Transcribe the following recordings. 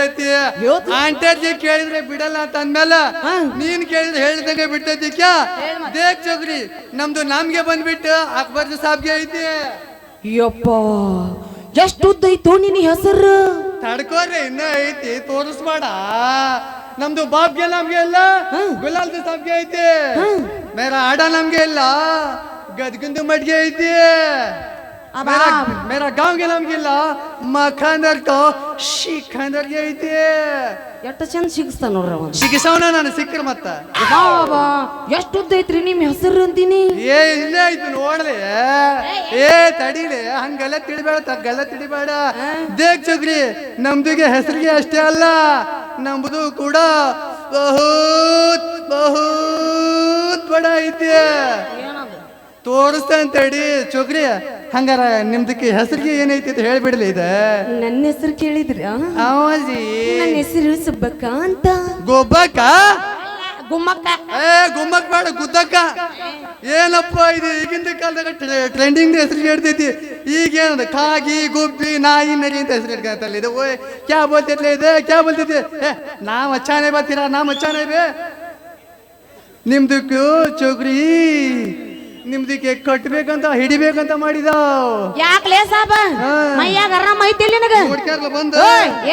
ಹೇಳ್ತೈತಿ aunty ಆಂಟರ್ಜಿ ಕೇಳಿದ್ರೆ ಬಿಡಲ್ಲ ಅಂತ ಅಂದ್ಮೇಲೆ. ನೀನ್ ಕೇಳಿದ್ರೆ ಹೇಳಿದಂಗೆ ಬಿಟ್ಟೈತಿ ಕ್ಯಾ. ದೇಕ್ ಚೌಕ್ರಿ ನಮ್ದು ನಮ್ಗೆ ಬಂದ್ಬಿಟ್ಟು ಅಕ್ಬರ್ ಸಾಬ್ಗೆ ಐತಿ ಯಪ್ಪ ಎಷ್ಟು ಉದ್ದ ಐತೋ ನಿನ್ನ ಹೆಸರು ತಡ್ಕೋರಿ ಇನ್ನ ಐತಿ ತೋರಿಸ್ಬೇಡ ನಮ್ದು ಬಾಬ್ಗೆ ನಮ್ಗೆ ಇಲ್ಲ. ಗುಲಾಲ್ ಸಾಬ್ಗೆ ಐತಿ. ಮೇರ ಆಡ ನಮ್ಗೆ ಇಲ್ಲ ಗದ್ಗಿಂದು ಮಡ್ಗೆ ಐತಿ ಅಬ್ಬಾ. ಮೇರಾ ಮೇರಾ ಗಾಂವ್ಗೆ ನಮ್ಗಿಲ್ಲ. ಮಖಾಂದರ್ ತೋ ಶಿಖಂದರ್ಗೆ ಐತಿ. ಎಷ್ಟು ಚಂದ ಸಿಗಿಸ್ತ ನೋಡ್ರಿ ಅವ ಸಿಗಿಸವನ ನಾನು ಸಿಕ್ಕ್ರ ಮತ್ತ. ಎಷ್ಟು ಉದ್ದ ಐತ್ರಿ ನಿಮ್ ಹೆಸರು ಅಂತೀನಿ ಏ ಇಲ್ಲೇ ಐತಿ ನೋಡ್ಲಿ. ಏ ತಡಿಲಿ ಹಂಗೆಲ್ಲ ತಿಳಿಬೇಡ ತಗ್ಗೆಲ್ಲ ತಿಳಿಬೇಡ. ದೇಗ್ ಚಗ್ರಿ ನಮ್ದಿಗೆ ಹೆಸರಿಗೆ ಅಷ್ಟೇ ಅಲ್ಲ. ನಮ್ದು ಕೂಡ ಬಹುತ್ ಬಹುತ್ ಬಡ ಐತಿ. ತೋರಿಸ್ತೇನೆ ತಡಿ ಚೋಕ್ರಿ ಹಂಗಾರ ನಿಮ್ದಕ್ಕೆ ಹೆಸರಿಗೆ ಏನೈತಿ ಅಂತ ಹೇಳ್ಬಿಡ್ಲಿ ಇದ? ನನ್ನ ಹೆಸರು ಕೇಳಿದ್ರ ಅವಾಜಿ ನನ್ನ ಹೆಸರು ಸುಬ್ಬಕ್ಕ ಅಂತ. ಗೊಬ್ಬಕ್ಕ? ಗುಮ್ಮಕ್ಕ. ಏ ಗುಮ್ಮಕ್ಕ ಬೇಡ ಗುದ್ದಕ್ಕ. ಏನಪ್ಪ ಇದು ಈಗಿನ ಕಾಲದಾಗ ಟ್ರೆಂಡಿಂಗ್ ಹೆಸರು ಹೇಳ್ತೈತಿ. ಈಗ ಏನದ ಕಾಗಿ ಗುಬ್ಬಿ ನಾಯಿ ನರಿ ಅಂತ ಹೆಸರು ಇಟ್ಕೊಂತಲ್ಲ ಇದು. ಓಯ್ ಕ್ಯಾ ಬೋಲ್ತೈತ್ಲೆ ಇದೆ? ಕ್ಯಾ ಬೋಲ್ತೈತಿ ಏ ನಾವ್ ಅಚ್ಚಾನೆ ಬರ್ತೀರಾ? ನಾವ್ ಅಚ್ಚಾನೆ ಬೇ. ಕ್ಯೂ ಚೌಕ್ರಿ. ನಿಮ್ದಕ್ಕೆ ಕಟ್ಬೇಕಂತ ಹಿಡಿಬೇಕಂತ ಮಾಡಿದ ಯಾಕ್ಲೇ ಸಾಬ. ಮೈಯಾಗ ಆರಾಮ ಐತಿ ನಿನಗ? ಬಂದು?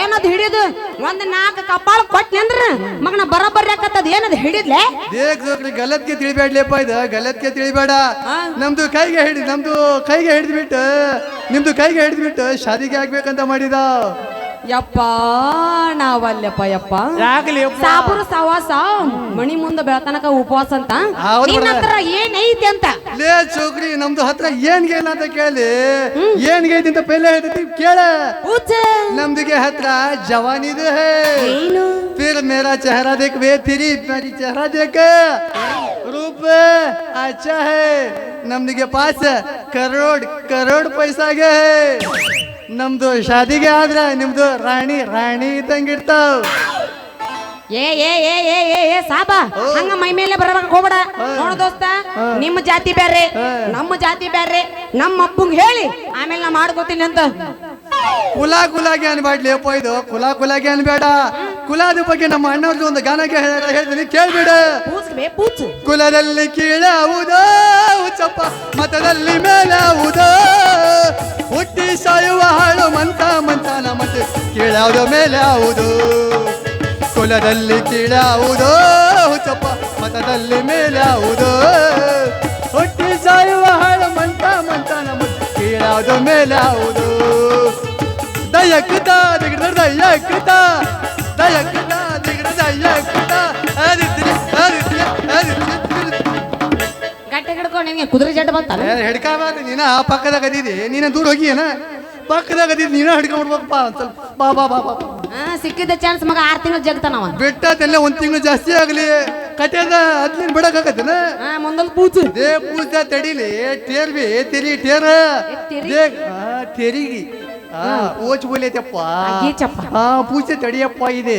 ಏನದ್ ಹಿಡಿದು? ಒಂದ್ ನಾಲ್ಕು ಕಪಾಳ ಕೊಟ್ನಿ ಅಂದ್ರ ಮಗನ ಬರೋಬ್ಬರಿ ಯಾಕತ್ತದ ಏನದ್ ಹಿಡಿದ್ಲೆ? ಗಲತ್ಗೆ ತಿಳಿಬೇಡ್ಲೇಪ್ಪ ಇದು. ಗಲತ್ಗೆ ತಿಳಿಬೇಡ. ನಮ್ದು ಕೈಗೆ ಹಿಡಿ ನಮ್ದು ಕೈಗೆ ಹಿಡಿದ್ಬಿಟ್ಟು ನಿಮ್ದು ಕೈಗೆ ಹಿಡಿದ್ಬಿಟ್ಟು ಶಾದಿಗೆ ಆಗ್ಬೇಕಂತ ಮಾಡಿದ ಯಪ್ಪ ನಾವಲ್ಲಪ್ಪ ಯಪ್ಪ. ಯಾಕಲಿ ಸಾಬುರು ಸವಾಸ ಮಣಿ ಮುಂದ ಬೆಳತನಕ ಉಪವಾಸ ಅಂತ. ನಿನ್ನ ಹತ್ರ ಏನೈತಿ ಅಂತ. ಲೇ ಚೋಕ್ರಿ ನಮ್ದು ಹತ್ರ ಏನ್ ಗೇನ್ ಅಂತ ಕೇಳಿ. ಏನ್ ಗೇನ್ ಅಂತ ಪೆಲೆ ಹೇಳ್ತಿ ಕೇಳ. ನಮ್ದಿಗೆ ಹತ್ರ ಜವಾನಿದೆ ಏನು? ಫಿರ್ ಮೇರಾ ಚೆಹರಾ ದೇಖ್ ಬೇ ತಿರಿ ಮೇರಿ ಚೆಹರಾ ದೇಖ ರೂಪ ಅಚ್ಚಾ ಹೈ. ನಮ್ದಿಗೆ ಪಾಸ. ಕರೋಡ್ ಕರೋಡ್ ಪೈಸಾಗೆ ಹೈ. ನಮ್ದು ಶಾದಿಗೆ ಆದ್ರೆ ನಿಮ್ದು ರಾಣಿ ರಾಣಿ ಇದ್ದಂಗಿರ್ತಾವ್ ಏ ಏ ಏ ಏ ಏ ಏ ಸಾಬ ಹಂಗ ಮೈ ಮೇಲೆ ಬರಬೇಕು ಹೋಗ್ಬೇಡ. ನೋಡ ದೋಸ್ತ ನಿಮ್ಮ ಜಾತಿ ಬ್ಯಾರೆ ನಮ್ಮ ಜಾತಿ ಬ್ಯಾರೆ ನಮ್ಮ ಅಪ್ಪಂಗ್ ಹೇಳಿ ಆಮೇಲೆ ನಾ ಮಾಡ್ಕೋತೀನಿ ಅಂತ. ಕುಲ ಕುಲಾಗೆ ಅನ್ಬೇಡ್ಲಿ ಅಪ್ಪ ಇದು ಕುಲ ಕುಲಾಗೆ ಅನ್ಬೇಡ. ಕುಲಾದ ಬಗ್ಗೆ ನಮ್ಮ ಅಣ್ಣವ್ರದ್ದು ಒಂದು ಗಾನಕ್ಕೆ ಹೇಳ್- ಹೇಳ್ತೀನಿ ಕೇಳ್ಬೇಡ. ಕುಲದಲ್ಲಿ ಕೀಳಾವುದೋ ಹುಚ್ಚಪ್ಪ ಮತದಲ್ಲಿ ಮೇಲಾವುದೋ ಹುಟ್ಟಿ ಸಾಯುವ ಕೀಳಾವುದೋ ಮೇಲಾವುದು. ಕುಲದಲ್ಲಿ ಕೀಳಾವುದೋ. ಹುಚ್ಚಪ್ಪ ಮತದಲ್ಲಿ ಮೇಲಾವುದೋ. ಹುಟ್ಟಿ ಸಾಯುವ ಹಾಳ ಮಂತ ಮಂತ ನಮ್ಮ ಕೀಳಾವುದು ಮೇಲಾವುದು. ದಯಕ್ಕುತ ದಯ ದಯಕ್ಕುತ ದಯಕ್ಕುತ ದಯ ದಯಕ್ಕುತ ಅದಿತ್ರಿ ಅದಿತ್ರಿ ಅದಿತ್ರಿ ಗಟ್ಟಿ ಹಿಡ್ಕೊಂಡು ನಿನ್ಗೆ ಕುದುರೆ ಜಡ್ಡ ಬಂತ ಹಿಡ್ಕಾಬಾರ್ದು ನೀನ ಪಕ್ಕದಾಗ ಅದಿದಿ ನೀನ ದೂರ ಹೋಗಿ ಏನ? ಪಕ್ಕದಾಗ ಅದಿದ್ ನೀನ ಹಿಡ್ಕೊಂಡ್ಬಿಡ್ಬೇಕಪ್ಪ ಸ್ವಲ್ಪ. ಬಾ ಬಾ ಬಾ ಬಾ. ಹಾ ಸಿಕ್ಕಿದ ಚಾನ್ಸ್ ಮಗ ಆರ್ ತಿಂಗಳು ಜಗ್ತಾನವ ಬಿಟ್ಟದೆಲ್ಲ ಒಂದ್ ತಿಂಗಳು ಜಾಸ್ತಿ ಆಗಲಿ. ಕತೆದ ಅದ್ಲಿನ್ ಬಿಡಕ್ಕಾಗತ್ತನ? ಹಾ ಮುಂದಲ್ ಪೂಚ್. ದೇ ಪೂಜ ತಡಿಲಿ ಟೇರ್ ಬಿ ತೆರಿ ಟೇರ ತೆರಿ? ದೇ ಆ, ತೆರಿಗೆ. ಆ ಓಚ್ ಬೋಲೈತಪ್ಪ. ಗೀಚಪ್ಪ. ಹಾ ಪೂಜೆ ತಡಿಯಪ್ಪ ಇದೆ.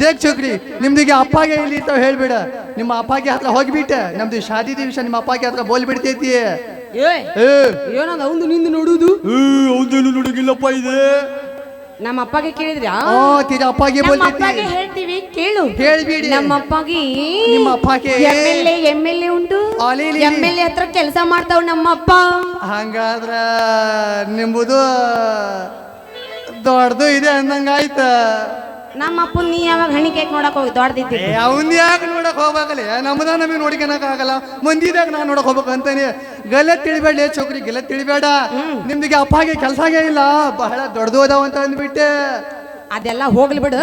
ದೇಕ್ ಚಕ್ರಿ ನಿಮ್ದಿಗೆ ಅಪ್ಪಗೆ ಇಲ್ಲಿ ಅಂತ ಹೇಳ್ಬೇಡ. ನಿಮ್ಮ ಅಪ್ಪಗೆ ಹತ್ರ ಹೋಗ್ಬಿಟ್ಟ. ನಮ್ದು ಶಾದಿ ದಿವಸ ನಿಮ್ಮ ಅಪ್ಪಗೆ ಹತ್ರ ಬೋಲ್ ಬಿಡ್ತೈತಿ. ಏ ಏ ಏನದ ಅವಂದು ನಿಂದು ನೋಡುದು? ಹೌದೇನು ನೋಡಗಿಲ್ಲಪ್ಪ ಇದೆ. ನಮ್ಮ ಅಪ್ಪಗೆ ಕೇಳಿದ್ರಿ? ಆ ತಿರ ಅಪ್ಪಗೆ ನಮ್ಮ ಅಪ್ಪಗೆ ಹೇಳ್ತೀವಿ ಕೇಳು. ಹೇಳ್ಬೇಡಿ. ನಮ್ಮ ಅಪ್ಪಗೆ ನಿಮ್ಮ ಅಪ್ಪಗೆ M L A M L A ಉಂಟು. ಅಲಿಲಿ. ಎಂ ಎಲ್ ಎ ಹತ್ರ ಕೆಲಸ ಮಾಡ್ತಾವ್ ನಮ್ಮ ಅಪ್ಪ. ಹಂಗಾದ್ರ ನಿಂಬುದು ದೊಡ್ಡದು ಇದೆ ಅಂದಂಗ ಆಯ್ತ ನಮ್ಮ ಅಪ್ಪನ್ ನೀ ಯಾವಾಗ ಹಣಿ ಕೇಕ್ ನೋಡಕ್ ಹೋಗಿ ದೊಡ್ಡದಿದ್ದಿ? ಅವನ್ ಯಾಕೆ ನೋಡಕ್ ಹೋಗ್ಬೇಕಲ್ಲ ನಮ್ದ ನಮಗೆ ನೋಡ್ಕೊಳಕ್ ಆಗಲ್ಲ? ಮಂದಿದಾಗ ನಾ ನೋಡಕ್ ಹೋಗ್ಬೇಕು ಅಂತಾನೆ. ಗಲ ತಿಳಿಬೇಡ ಚೌಕ್ರಿ ಗಲ ತಿಳಿಬೇಡ. ನಿಮ್ದಿಗೆ ಅಪ್ಪಗೆ ಕೆಲ್ಸಾಗೆ ಇಲ್ಲ. ಬಹಳ ದೊಡ್ಡದು ಅದಾವ ಅಂತ ಅಂದ್ಬಿಟ್ಟೆ. ಅದೆಲ್ಲ ಹೋಗ್ಲಿ ಬಿಡು.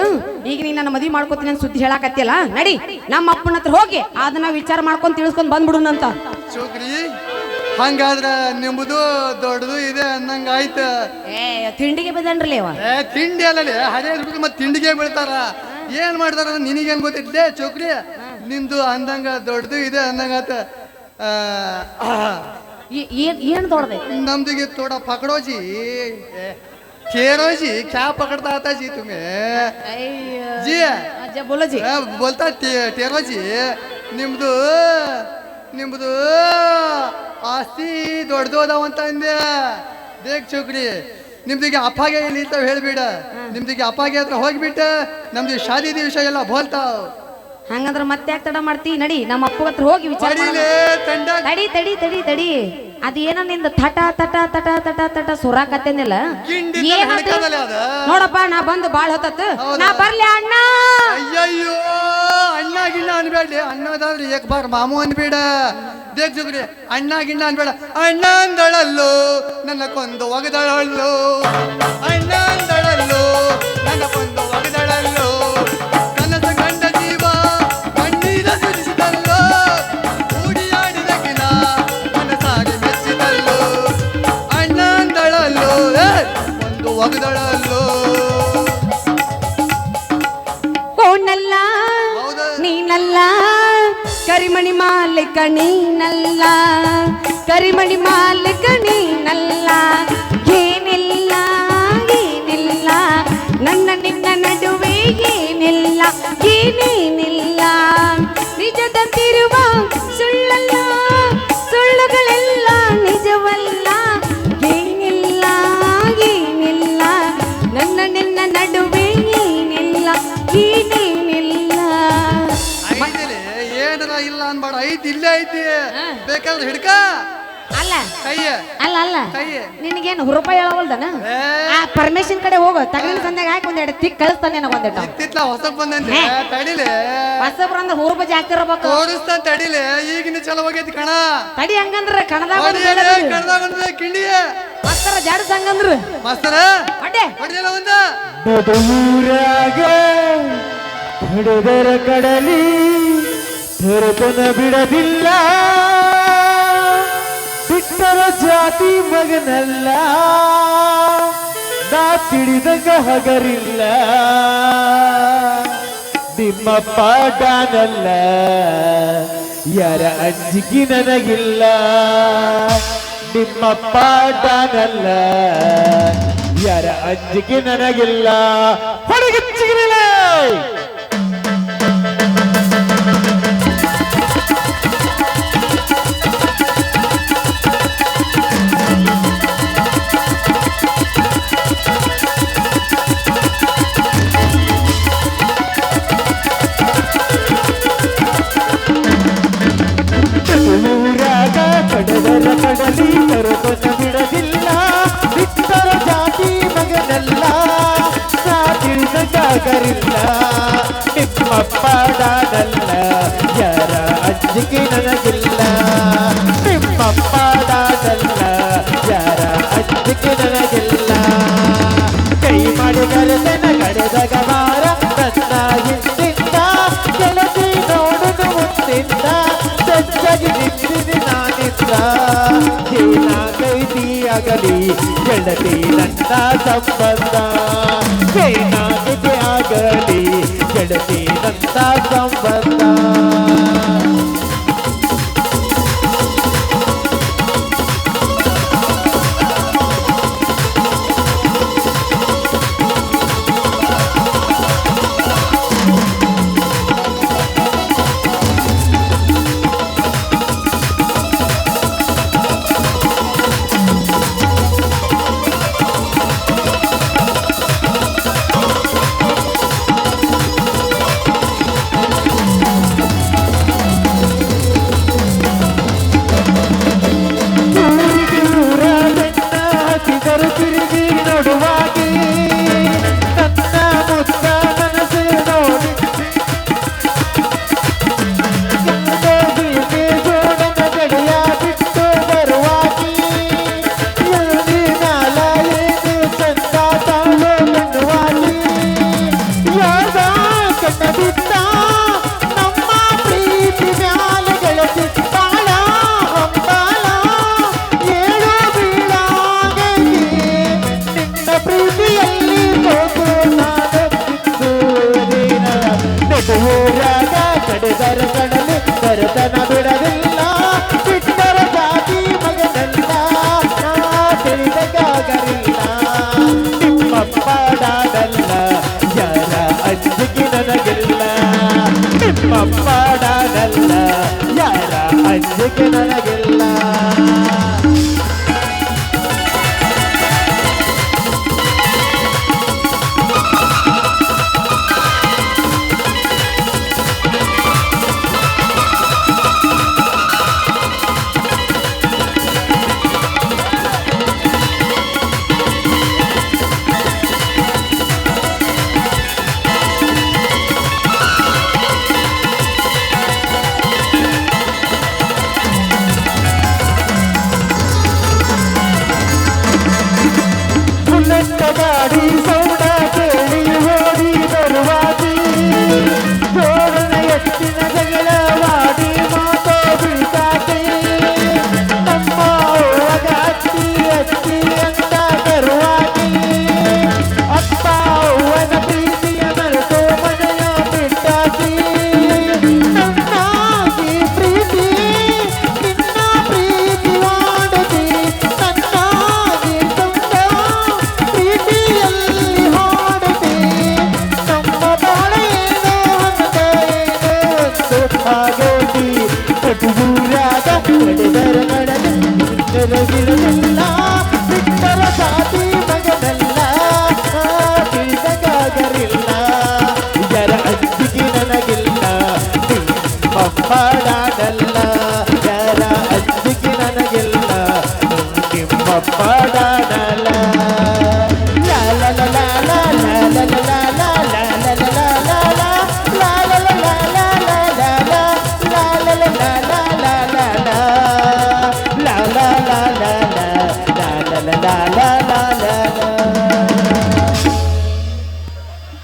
ಈಗ ನೀನ್ ನನ್ನ ಮದ್ವಿ ಮಾಡ್ಕೊತೀನಿ ಅಂತ ಸುದ್ದಿ ಹೇಳಕತ್ತಿಯಲ್ಲ? ನಡಿ. ನಮ್ಮ ಅಪ್ಪನ ಹತ್ರ ಹೋಗಿ ಅದನ್ನ ವಿಚಾರ ಮಾಡ್ಕೊಂಡ್ ತಿಳಿಸ್ಕೊಂಡ್ ಬಂದ್ಬಿಡುನಂತ ಚೌಕ್ರಿ ಹಂಗಾದ್ರ ನಿಂಬುದು ದೊಡ್ಡದು ಇದೆ ಅಂದಂಗ ಆಯ್ತ ಏ ತಿಂಡಿಗೆ ಬದನ್ರಲಿ ಅವ ಏ ತಿಂಡಿ ಅಲ್ಲಲೇ ಹರೇ ದುಡ್ಡು ಮತ್ತೆ ತಿಂಡಿಗೆ ಬೀಳ್ತಾರ ಏನ್ ಮಾಡ್ತಾರ ಅಂತ ನಿನಗೇನ್ ಗೊತ್ತಿದ್ದೆ ಚೌಕ್ರಿ ನಿಂದು ಅಂದಂಗ ದೊಡ್ಡದು ಇದೆ ಅಂದಂಗ ಆತ ಆ, ಆಹ್. ಈ- ಏನ್ ಏನ್ ದೊಡ್ಡದೈತಿ ನಮ್ದಿಗೆ ತೋಡ ಪಕಡೋ ಜಿ खेरो जी क्या पकड़ता आता जी तुम्हें जी ಅಜ್ಜ ಬೋಲೋ ಜಿ ಆ, ಬೋಲ್ತಾ ನಿಮ್ದು ಆಸ್ತಿ ದೊಡ್ಡದು ಅದಾವ ಅಂತ ಅಂದೆ. ದೇಕ್ ಚೌಕ್ರಿ ನಿಮ್ದಿಗೆ ಅಪ್ಪಾಗೆ ಇಲ್ಲಿ ಅಂತ ಹೇಳ್ಬಿಡ. ನಿಮ್ದಿಗೆ ಅಪ್ಪಾಗೆ ಹತ್ರ ಹೋಗ್ಬಿಟ್ಟ ನಮ್ದು ಶಾದಿ ದಿವಸ ಎಲ್ಲ ಬೋಲ್ತಾವ್. ಹಂಗಂದ್ರ ಮತ್ತೆ ಯಾಕೆ ತಡ ಮಾಡ್ತಿ? ನಡಿ ನಮ್ಮ ಅಪ್ಪ ಹತ್ರ ಹೋಗಿ ವಿಚಾರ ತಂಡ. ತಡಿ ತಡಿ ತಡಿ ತಡಿ. ಅದ ಏನ ನಿಂದ ತಟ ತಟ ತಟ ತಟ ತಟ ಸುರಾಕತ್ತೇನಿಲ್ಲ? ಗಿಂಡಿ ಏನದು? ಹಿಡ್ಕದಲ್ಲ ಅದ. ನೋಡಪ್ಪ ನಾ ಬಂದು ಬಾಳ್ ಹೌದಾ? ನಾ ಬರ್ಲಿ ಅಣ್ಣ. ಅನ್ಬೇಡ್ಲಿ ಅನ್ನೋದಾದ್ರೆ ಏಕ್ ಬಾರ್ ಮಾಮು ಅನ್ಬೇಡ. ದೇಗ್ ಜುಗ್ರಿ, ಅಣ್ಣ ಗಿಣ್ಣ ಅನ್ಬೇಡ. ಅಣ್ಣ ಅಂದಳಲ್ಲೋ ನನ್ನ ಕೊಂದು ಒಗದಳಲ್ಲೋ. ಅಣ್ಣ ನನ್ನ ಕೊಂದು ಒಗದಳಲ್ಲೋ. ಕನಸು ಕಂಡ ಜೀವ ಒಗದಳಲ್ಲೋ. கரிமணி மாலுக்க நீ நல்லா. கரிமணி மாலுக்க நீ நல்லா. ಹಾ. ಬೇಕಾದ್ರೆ ಹಿಡ್ಕ. ಅಲ್ಲ. ಕೈಯ. ಅಲ್ಲ ಅಲ್ಲ. ಕೈ ನಿನಗೇನು ಹುರುಪ ಹೇಳವಲ್ದನ. ಆ ಪರ್ಮಿಷನ್ ಕಡೆ ಹೋಗು. ತಗಲಿನ ಸಂದಾಗ ಹಾಕಿ ಒಂದೆರಡು ತಿಕ್ ಕಳಿಸ್ತಾನೆ ನನಗೆ ಒಂದೆರಡು ಇತ್ತಿತ್ಲ ಹೊಸ ಬಂದಂತೆ. ತಡಿಲೆ. ಹೊಸಬ್ರು ಅಂದ್ರೆ ಹುರುಪ ಜಾಸ್ತಿ ಇರಬೇಕು. ತೋರಿಸ್ತಾನ ತಡಿಲೆ. ಈಗಿನ ಚಲೋ ಹೋಗೈತಿ ಕಣ. ತಡಿ ಹಂಗಂದ್ರೆ ಕಣದಾಗ ಕಣದಾಗ ಒಂದು ಕಿಂಡಿಯ ಮಸ್ತರ ಜಾಡ್ಸ್ ಹಂಗಂದ್ರ. ಮಾಸ್ತರ ಅಡ್ಡೆ ಹೊಡಿಯಲ್ಲ ಒಂದ? ಮಧುರಾಗ ಹಿಡಿದರ ಕಡಲಿ ತೆರೆತನ ಬಿಡದಿಲ್ಲ. ಬಿಟ್ಟರ ಜಾತಿ ಮಗನಲ್ಲ, ನಾ ತಿಳಿದಂಗ ಹಗರಿಲ್ಲ. ನಿಮ್ಮ ಪಾಡಾನಲ್ಲ ಯಾರ ಅಂಜಿಕೆ ನನಗಿಲ್ಲ. ನಿಮ್ಮ ಪಾಡಾನಲ್ಲ ಯಾರ ಅಂಜಿಕೆ ನನಗಿಲ್ಲ. ಹೊರಗಿಚ್ಚಿಗಿರಲ್ಲ ಆಗಲಿ ಗೆಳತಿ ನನ್ನ ಸಂಬಂಧ. ಏನಾಗಿದೆ ಆಗಲಿ ಗೆಳತಿ ನನ್ನ ಸಂಬಂಧ.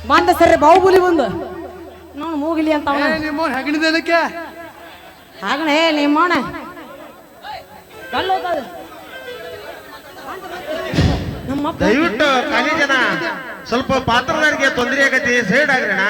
ಮಂದ ಸರಿ ಬಾಹುಬಲಿ ಬಂದು ನೋಡ್ ಮೂಗಿಲಿ ಅಂತ ಹೆಗಣಿದೇನಕ್ಕೆ ಹಾಗಣ ಏ ನಿಮ್ಮೋಣ ದಯವಿಟ್ಟು ಕಾಲಿ ಜನ ಸ್ವಲ್ಪ ಪಾತ್ರದಾರಿಗೆ ತೊಂದರೆ ಆಗತಿ ಸೈಡ್ ಆಗ್ರಣ.